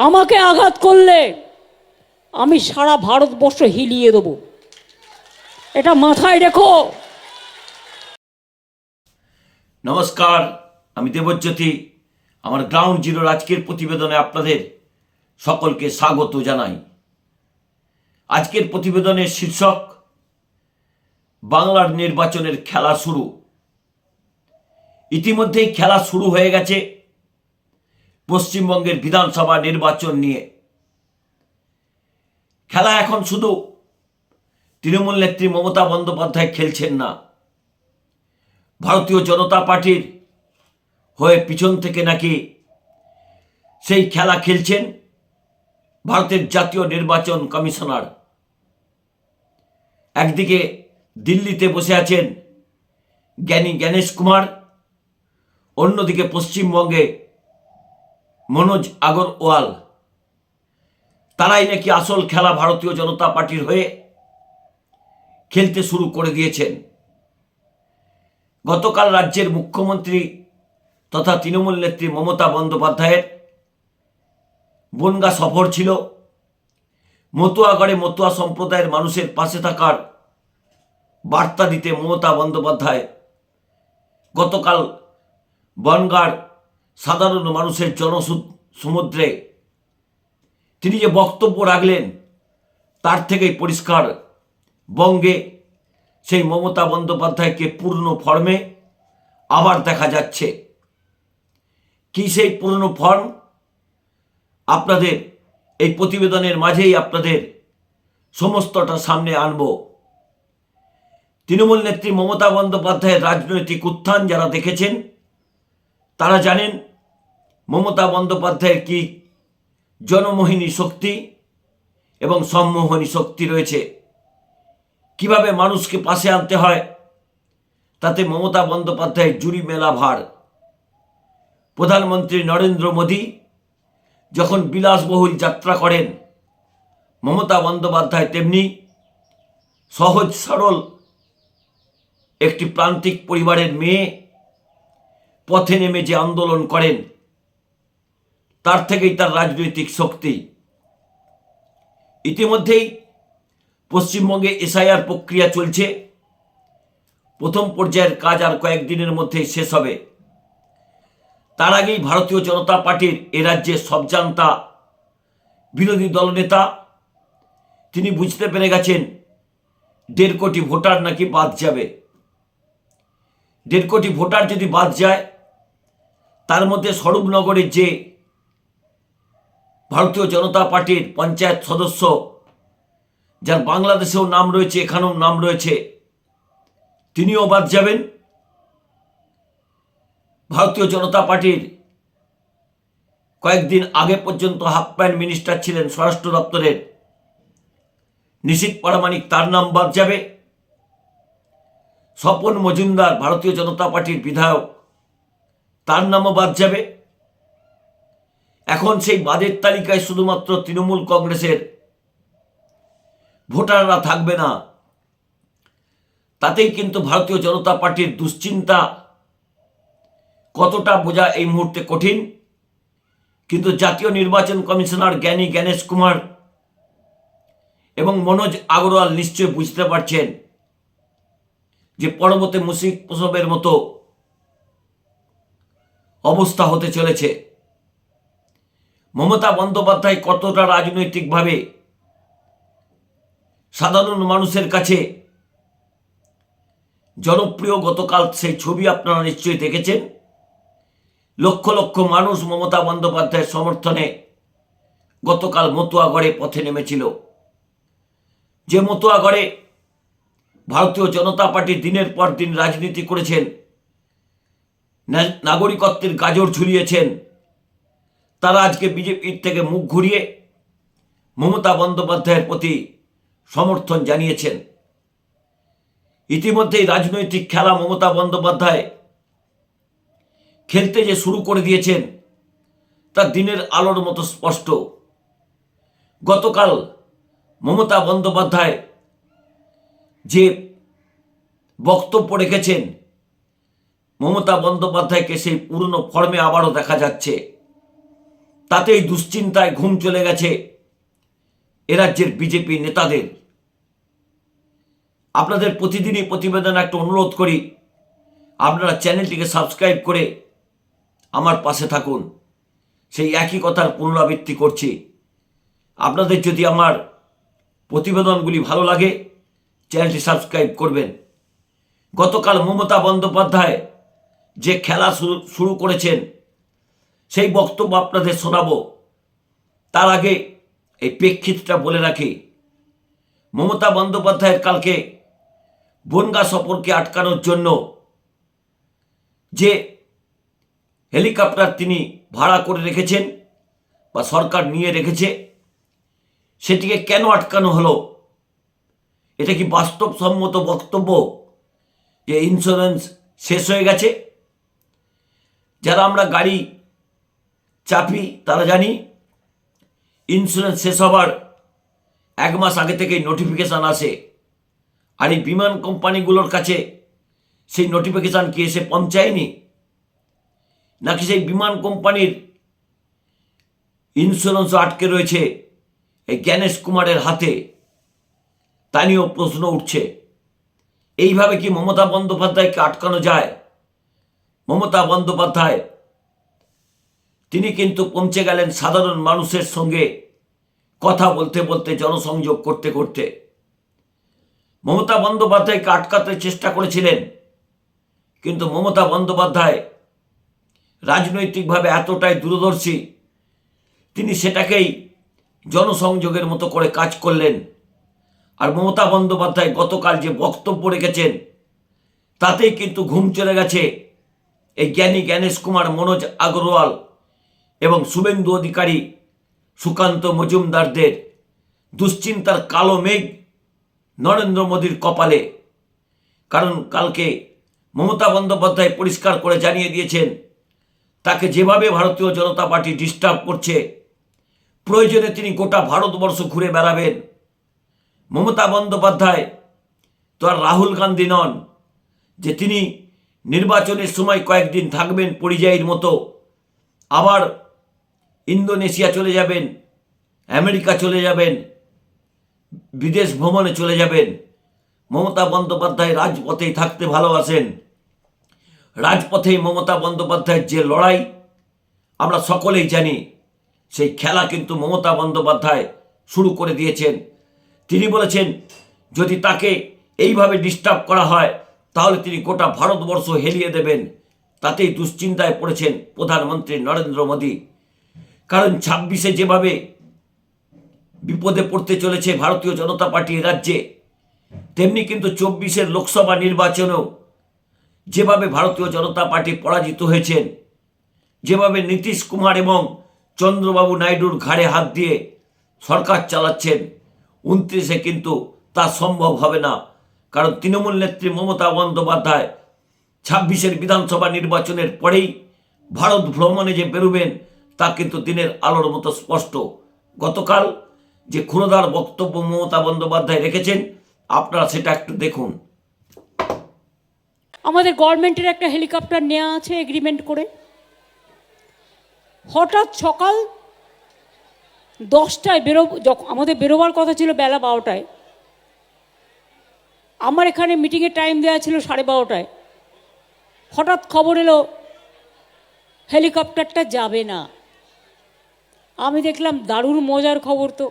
আমাকে আঘাত করলে আমি সারা ভারতবর্ষ হিলিয়ে দেবো। এটা মাথায় রেখো। নমস্কার, আমি দেবজ্যোতি। আমার গ্রাউন্ড জিরোর আজকের প্রতিবেদনে আপনাদের সকলকে স্বাগত জানাই। আজকের প্রতিবেদনের শীর্ষক, বাংলার নির্বাচনের খেলা শুরু। ইতিমধ্যেই খেলা শুরু হয়ে গেছে। পশ্চিমবঙ্গের বিধানসভা নির্বাচন নিয়ে। খেলা এখন শুধু তৃণমূল নেত্রী মমতা বন্দ্যোপাধ্যায় খেলছেন না। ভারতীয় জনতা পার্টির হয়ে পিছন থেকে নাকি সেই খেলা খেলছেন ভারতের জাতীয় নির্বাচন কমিশনার। একদিকে দিল্লিতে বসে আছেন জ্ঞানী জ্ঞানেশ কুমার, অন্যদিকে পশ্চিমবঙ্গে মনোজ আগরওয়াল, তারাই নাকি আসল খেলা ভারতীয় জনতা পার্টির হয়ে খেলতে শুরু করে দিয়েছেন। গতকাল রাজ্যের মুখ্যমন্ত্রী তথা তৃণমূল নেত্রী মমতা বন্দ্যোপাধ্যায়ের বনগা সফর ছিল। মতুয়াগড়ে মতুয়া সম্প্রদায়ের মানুষের পাশে থাকার বার্তা দিতে মমতা বন্দ্যোপাধ্যায় গতকাল বনগার সাধারণ মানুষের জনসমুদ্রে তিনি যে বক্তব্য রাখলেন, তার থেকেই পরিষ্কার। বঙ্গে সেই মমতা বন্দ্যোপাধ্যায়কে পূর্ণ ফর্মে আবার দেখা যাচ্ছে। কি সেই পূর্ণ ফর্ম? আপনাদের এই প্রতিবেদনের মাঝেই আপনাদের সমস্তটা সামনে আনব। তৃণমূল নেত্রী মমতা বন্দ্যোপাধ্যায়ের রাজনৈতিক উত্থান যারা দেখেছেন, তারা জানেন মমতা বন্দ্যোপাধ্যায়ের কি জনমোহিনী শক্তি এবং সম্মোহনী শক্তি রয়েছে? কীভাবে মানুষকে পাশে আনতে হয়? তাতে মমতা বন্দ্যোপাধ্যায়ের জুড়ি মেলা ভার। প্রধানমন্ত্রী নরেন্দ্র মোদী যখন বিলাসবহুল যাত্রা করেন, মমতা বন্দ্যোপাধ্যায় তেমনি সহজ সরল একটি প্রান্তিক পরিবারের মেয়ে পথে নেমে যে আন্দোলন করেন তার থেকেই তার রাজনৈতিক শক্তি। ইতিমধ্যেই পশ্চিমবঙ্গে এসআইআর প্রক্রিয়া চলছে। প্রথম পর্যায়ের কাজ আর কয়েকদিনের মধ্যেই শেষ হবে। তার আগেই ভারতীয় জনতা পার্টির এ রাজ্যের সবজান্তা বিরোধী দলনেতা তিনি বুঝতে পেরে গেছেন, দেড় কোটি ভোটার নাকি বাদ যাবে। দেড় কোটি ভোটার যদি বাদ যায়, তার মধ্যে স্বরূপনগরের যে ভারতীয় জনতা পার্টির পঞ্চায়েত সদস্য, যার বাংলাদেশেও নাম রয়েছে, এখানেও নাম রয়েছে, তিনিও বাদ যাবেন। ভারতীয় জনতা পার্টির কয়েকদিন আগে পর্যন্ত হাফ প্যান্ট মিনিস্টার ছিলেন স্বরাষ্ট্র দপ্তরের। নিশীত পারামানিক তার নাম বাদ যাবে। স্বপন মজুমদার, ভারতীয় জনতা পার্টির বিধায়ক, তার নামও বাদ যাবে। এখন সেই বাজেট তালিকায় শুধুমাত্র তৃণমূল কংগ্রেসের ভোটাররা থাকবে না। তাতেই কিন্তু ভারতীয় জনতা পার্টির দুশ্চিন্তা কতটা বোঝা এই মুহূর্তে কঠিন। কিন্তু জাতীয় নির্বাচন কমিশনার জ্ঞানী জ্ঞানেশ কুমার এবং মনোজ আগরওয়াল নিশ্চয় বুঝতে পারছেন যে পরবর্তী মুসিক প্রসবের মতো অবস্থা হতে চলেছে। মমতা বন্দ্যোপাধ্যায় কতটা রাজনৈতিকভাবে সাধারণ মানুষের কাছে জনপ্রিয় গতকাল সেই ছবি আপনারা নিশ্চয়ই দেখেছেন। লক্ষ লক্ষ মানুষ মমতা বন্দ্যোপাধ্যায়ের সমর্থনে গতকাল মতুয়াগড়ে পথে নেমেছিল। যে মতুয়াগড়ে ভারতীয় জনতা পার্টি দিনের পর দিন রাজনীতি করেছেন নাগরিকত্বের গাজর ঝুলিয়েছেন তারা আজকে বিজেপির থেকে মুখ ঘুরিয়ে মমতা বন্দ্যোপাধ্যায়ের প্রতি সমর্থন জানিয়েছেন। ইতিমধ্যেই রাজনৈতিক খেলা মমতা বন্দ্যোপাধ্যায় খেলতে যে শুরু করে দিয়েছেন, তা দিনের আলোর মতো স্পষ্ট। গতকাল মমতা বন্দ্যোপাধ্যায় যে বক্তব্য রেখেছেন, মমতা বন্দ্যোপাধ্যায়কে সেই পুরনো ফর্মে আবারও দেখা যাচ্ছে। তাতেই দুশ্চিন্তায় ঘুম চলে গেছে এ রাজ্যের বিজেপি নেতাদের। আপনাদের প্রতিদিনই প্রতিবেদন একটা অনুরোধ করি, আপনারা চ্যানেলটিকে সাবস্ক্রাইব করে আমার পাশে থাকুন। সেই একই কথার পুনরাবৃত্তি করছি। আপনাদের যদি আমার প্রতিবেদনগুলি ভালো লাগে, চ্যানেলটি সাবস্ক্রাইব করবেন। গতকাল মমতা বন্দ্যোপাধ্যায় যে খেলা শুরু শুরু করেছেন সেই বক্তব্য আপনাদের শোনাবো। তার আগে এই প্রেক্ষিতটা বলে রাখি, মমতা বন্দ্যোপাধ্যায়ের কালকে বনগা সফরকে আটকানোর জন্য যে হেলিকপ্টার তিনি ভাড়া করে রেখেছেন বা সরকার নিয়ে রেখেছে, সেটিকে কেন আটকানো হলো? এটা কি বাস্তবসম্মত বক্তব্য যে ইন্স্যুরেন্স শেষ হয়ে গেছে? যারা আমরা গাড়ি চাপি, তারা জানি ইন্স্যুরেন্স শেষ হবার এক মাস আগে থেকেই নোটিফিকেশান আসে। আর এই বিমান কোম্পানিগুলোর কাছে সেই নোটিফিকেশান কি এসে পৌঁছায়নি? নাকি সেই বিমান কোম্পানির ইন্স্যুরেন্সও আটকে রয়েছে এই জ্ঞানেশ কুমারের হাতে? তা নিয়েও প্রশ্ন উঠছে। এইভাবে কি মমতা বন্দ্যোপাধ্যায়কে আটকানো যায়? মমতা বন্দ্যোপাধ্যায় তিনি কিন্তু পৌঁছে গেলেন সাধারণ মানুষের সঙ্গে কথা বলতে বলতে, জনসংযোগ করতে করতে। মমতা বন্দ্যোপাধ্যায়কে আটকাতে চেষ্টা করেছিলেন, কিন্তু মমতা বন্দ্যোপাধ্যায় রাজনৈতিকভাবে এতটাই দূরদর্শী, তিনি সেটাকেই জনসংযোগের মতো করে কাজ করলেন। আর মমতা বন্দ্যোপাধ্যায় গতকাল যে বক্তব্য রেখেছেন, তাতেই কিন্তু ঘুম চলে গেছে। এই জ্ঞানী জ্ঞানেশ কুমার মনোজ আগরওয়াল এবং শুভেন্দু অধিকারী সুকান্ত মজুমদারদের দুশ্চিন্তার কালো মেঘ নরেন্দ্র মোদীর কপালে। কারণ কালকে মমতা বন্দ্যোপাধ্যায় পরিষ্কার করে জানিয়ে দিয়েছেন, তাকে যেভাবে ভারতীয় জনতা পার্টি ডিস্টার্ব করছে, প্রয়োজনে তিনি গোটা ভারতবর্ষ ঘুরে বেড়াবেন। মমতা বন্দ্যোপাধ্যায় তো আর রাহুল গান্ধী নন, যে তিনি নির্বাচনের সময় কয়েকদিন থাকবেন পরিযায়ীর মতো, আবার ইন্দোনেশিয়া চলে যাবেন, আমেরিকা চলে যাবেন, বিদেশ ভ্রমণে চলে যাবেন। মমতা বন্দ্যোপাধ্যায় রাজপথেই থাকতে ভালোবাসেন। রাজপথেই মমতা বন্দ্যোপাধ্যায়ের যে লড়াই, আমরা সকলেই জানি, সেই খেলা কিন্তু মমতা বন্দ্যোপাধ্যায় শুরু করে দিয়েছেন। তিনি বলেছেন, যদি তাকে এইভাবে ডিস্টার্ব করা হয়, তাহলে তিনি গোটা ভারতবর্ষ হেলিয়ে দেবেন। তাতেই দুশ্চিন্তায় পড়েছেন প্রধানমন্ত্রী নরেন্দ্র মোদী। কারণ ছাব্বিশে যেভাবে বিপদে পড়তে চলেছে ভারতীয় জনতা পার্টি রাজ্যে, তেমনি কিন্তু চব্বিশের লোকসভা নির্বাচনেও যেভাবে ভারতীয় জনতা পার্টি পরাজিত হয়েছেন, যেভাবে নীতিশ কুমার এবং চন্দ্রবাবু নাইডুর ঘাড়ে হাত দিয়ে সরকার চালাচ্ছেন, উনত্রিশে কিন্তু তা সম্ভব হবে না। কারণ তৃণমূল নেত্রী মমতা বন্দ্যোপাধ্যায় ছাব্বিশের বিধানসভা নির্বাচনের পরেই ভারত ভ্রমণে যে বেরোবেন তা কিন্তু দিনের আলোর মতো স্পষ্ট। গতকাল যে ক্ষুরদার বক্তব্য মমতা বন্দ্যোপাধ্যায় রেখেছেন, আপনারা সেটা একটু দেখুন। আমাদের গভর্নমেন্টের একটা হেলিকপ্টার নেওয়া আছে এগ্রিমেন্ট করে। হঠাৎ সকাল দশটায় বেরো, যখন আমাদের বেরোবার কথা ছিল বেলা বারোটায়, আমার এখানে মিটিংয়ের টাইম দেওয়া ছিল সাড়ে বারোটায়। হঠাৎ খবর এলো, হেলিকপ্টারটা যাবে না। আমি দেখলাম দারুণ মজার খবর তো।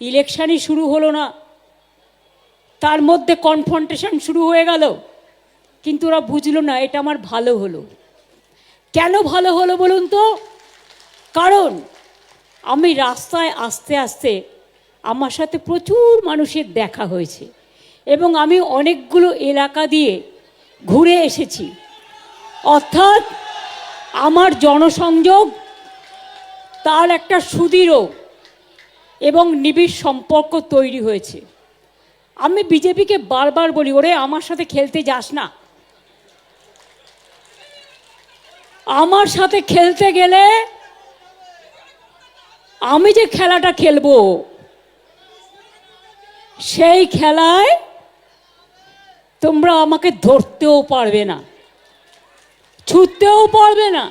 ইলেকশানই শুরু হলো না। তার মধ্যে কনফ্রন্টেশন শুরু হয়ে গেল। কিন্তু ওরা বুঝলো না, এটা আমার ভালো হলো। কেন ভালো হলো বলুন তো? কারণ আমি রাস্তায় আস্তে আস্তে আমার সাথে প্রচুর মানুষের দেখা হয়েছে এবং আমি অনেকগুলো এলাকা দিয়ে ঘুরে এসেছি। অর্থাৎ আমার জনসংযোগ তার একটা সুদৃঢ় এবং নিবিড় সম্পর্ক তৈরি হয়েছে। আমি বিজেপিকে বারবার বলি, ওরে, আমার সাথে খেলতে যাস না। আমার সাথে খেলতে গেলে আমি যে খেলাটা খেলব, সেই খেলায় তোমরা আমাকে ধরতেও পারবে না ছুটতেও পারবে না।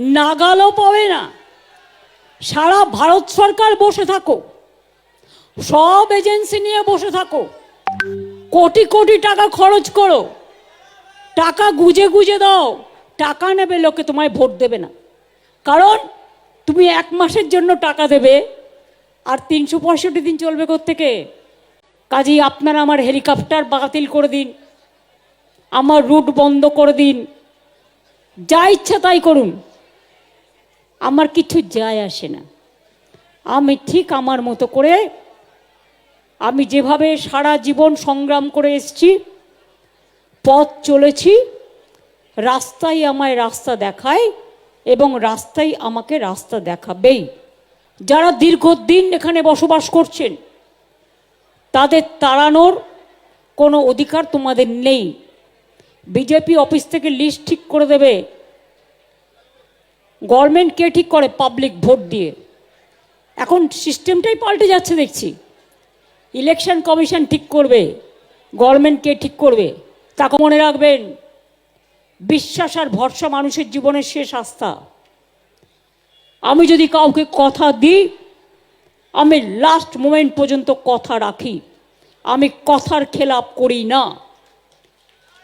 নাগালও পাবে না। সারা ভারত সরকার বসে থাকো। সব এজেন্সি নিয়ে বসে থাকো। কোটি কোটি টাকা খরচ করো। টাকা গুজে গুজে দাও। টাকা নেবে লোকে, তোমায় ভোট দেবে না। কারণ তুমি এক মাসের জন্য টাকা দেবে, আর তিনশো পঁয়ষট্টি দিন চলবে থেকে কাজেই আপনারা আমার হেলিকপ্টার বাতিল করে দিন, আমার রুট বন্ধ করে দিন। যা ইচ্ছা তাই করুন। আমার কিছু যায় আসে না। আমি ঠিক আমার মতো করে আমি যেভাবে সারা জীবন সংগ্রাম করে এসছি, পথ চলেছি, রাস্তাই আমায় রাস্তা দেখায় এবং রাস্তাই আমাকে রাস্তা দেখাবেই। যারা দীর্ঘদিন এখানে বসবাস করছেন, তাদের তাড়ানোর কোনো অধিকার তোমাদের নেই। বিজেপি অফিস থেকে লিস্ট ঠিক করে দেবে গভর্নমেন্ট কে ঠিক করে পাবলিক ভোট দিয়ে। এখন সিস্টেমটাই পাল্টে যাচ্ছে, দেখছি। ইলেকশন কমিশন ঠিক করবে গভর্নমেন্ট কে ঠিক করবে। তাকে মনে রাখবেন, বিশ্বাস আর ভরসা মানুষের জীবনের শেষ আস্থা। আমি যদি কাউকে কথা দিই, আমি লাস্ট মোমেন্ট পর্যন্ত কথা রাখি। আমি কথার খেলাপ করি না।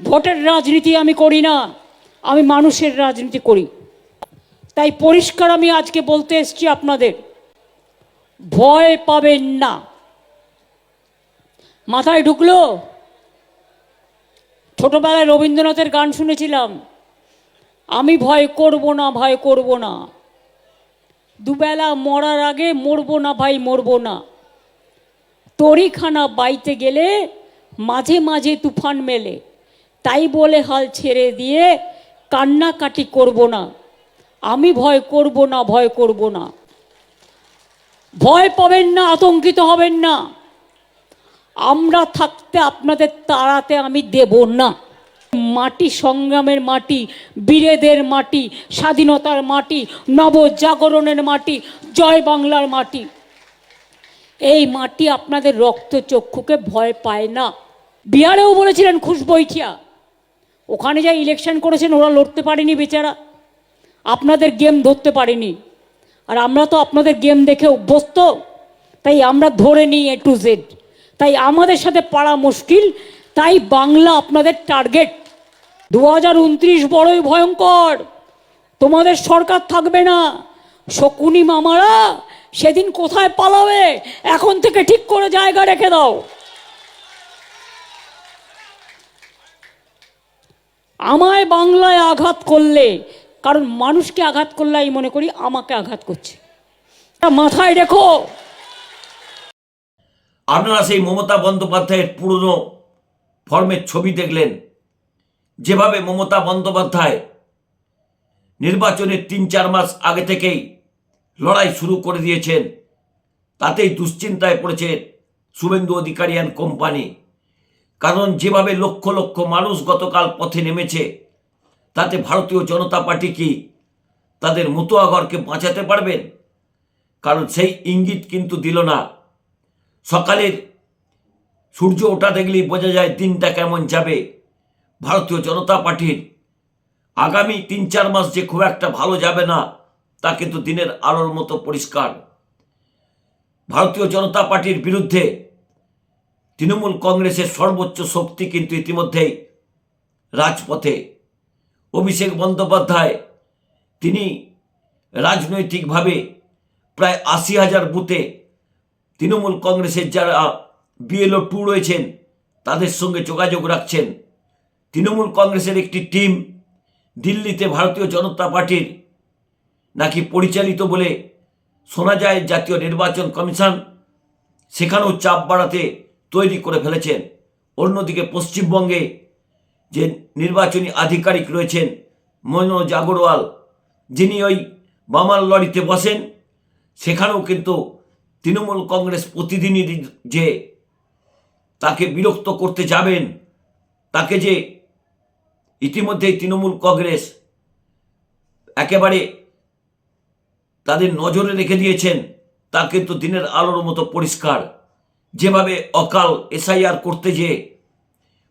ভোটের রাজনীতি আমি করি না। আমি মানুষের রাজনীতি করি। তাই পরিষ্কার আমি আজকে বলতে এসছি আপনাদের, ভয় পাবেন না। মাথায় ঢুকলো? ছোটবেলায় রবীন্দ্রনাথের গান শুনেছিলাম। আমি ভয় করব না, ভয় করব না। দুবেলা মরার আগে মরবো না, ভাই মরবো না। তরিখানা বাইতে গেলে মাঝে মাঝে তুফান মেলে। তাই বলে হাল ছেড়ে দিয়ে কান্নাকাটি করব না। আমি ভয় করব না, ভয় করব না। ভয় পাবেন না, আতঙ্কিত হবেন না। আমরা থাকতে আপনাদের তাড়াতে আমি দেব না। মাটি সংগ্রামের মাটি বীরেদের মাটি, স্বাধীনতার মাটি, নবজাগরণের মাটি, জয় বাংলার মাটি। এই মাটি আপনাদের রক্ত চক্ষুকে ভয় পায় না। বিহারেও বলেছিলেন খুশবৈঠিয়া। ওখানে যা ইলেকশন করেছেন, ওরা লড়তে পারেনি বেচারা। আপনাদের গেম ধরতে পারিনি। আর আমরা তো আপনাদের গেম দেখে অভ্যস্ত। তাই আমরা ধরে নিই এ টু জেড তাই আমাদের সাথে পাড়া মুশকিল। তাই বাংলা আপনাদের টার্গেট দু হাজার উনত্রিশ বড়ই ভয়ঙ্কর। তোমাদের সরকার থাকবে না। শকুনি মামারা সেদিন কোথায় পালাবে? এখন থেকে ঠিক করে জায়গা রেখে দাও। আমায় বাংলায় আঘাত করলে কারণ মানুষকে আঘাত করলে আমি মনে করি আমাকে আঘাত করছে। মাথায় রেখো। আপনারা সেই মমতা বন্দ্যোপাধ্যায়ের পুরনো ফর্মের ছবি দেখলেন? যেভাবে মমতা বন্দ্যোপাধ্যায় নির্বাচনের তিন চার মাস আগে থেকেই লড়াই শুরু করে দিয়েছেন, তাতেই দুশ্চিন্তায় পড়েছে শুভেন্দু অধিকারী অ্যান্ড কোম্পানি। কারণ যেভাবে লক্ষ লক্ষ মানুষ গতকাল পথে নেমেছে তাতে ভারতীয় জনতা পার্টি কি তাদের মতুয়াঘরকে বাঁচাতে পারবেন? কারণ সেই ইঙ্গিত কিন্তু দিল না। সকালের সূর্য ওঠা দেখলেই বোঝা যায় দিনটা কেমন যাবে। ভারতীয় জনতা পার্টির আগামী তিন চার মাস যে খুব একটা ভালো যাবে না, তা কিন্তু দিনের আলোর মতো পরিষ্কার। ভারতীয় জনতা পার্টির বিরুদ্ধে তৃণমূল কংগ্রেসের সর্বোচ্চ শক্তি কিন্তু ইতিমধ্যেই রাজপথে। অভিষেক বন্দ্যোপাধ্যায়, তিনি রাজনৈতিকভাবে প্রায় আশি হাজার বুথে তৃণমূল কংগ্রেসের যারা বিএলও টু রয়েছেন, তাদের সঙ্গে যোগাযোগ রাখছেন। তৃণমূল কংগ্রেসের একটি টিম দিল্লিতে ভারতীয় জনতা পার্টির নাকি পরিচালিত বলে শোনা যায়, জাতীয় নির্বাচন কমিশন সেখানেও চাপ বাড়াতে তৈরি করে ফেলেছেন। অন্যদিকে পশ্চিমবঙ্গে যে নির্বাচনী আধিকারিক রয়েছেন মনোজ আগরওয়াল, যিনি ওই বামাল লড়িতে বসেন, সেখানেও কিন্তু তৃণমূল কংগ্রেস প্রতিদিনই যে তাকে বিরক্ত করতে যাবেন, তাকে যে ইতিমধ্যেই তৃণমূল কংগ্রেস একেবারে তাদের নজরে রেখে দিয়েছেন, তা কিন্তু দিনের আলোর মতো পরিষ্কার। যেভাবে অকাল এসআইআর করতে যেয়ে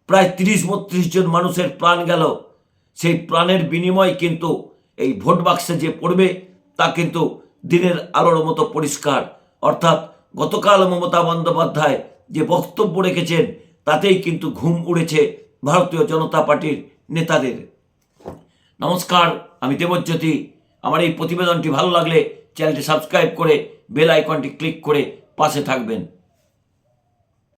প্রায় তিরিশ বত্রিশ জন মানুষের প্রাণ গেল। সেই প্রাণের বিনিময় কিন্তু এই ভোট বাক্সে যে পড়বে, তা কিন্তু দিনের আলোর মতো পরিষ্কার। অর্থাৎ গতকাল মমতা বন্দ্যোপাধ্যায় যে বক্তব্য রেখেছেন, তাতেই কিন্তু ঘুম উড়েছে ভারতীয় জনতা পার্টির নেতাদের। নমস্কার, আমি দেবজ্যোতি। আমার এই প্রতিবেদনটি ভালো লাগলে চ্যানেলটি সাবস্ক্রাইব করে বেল আইকনটি ক্লিক করে পাশে থাকবেন।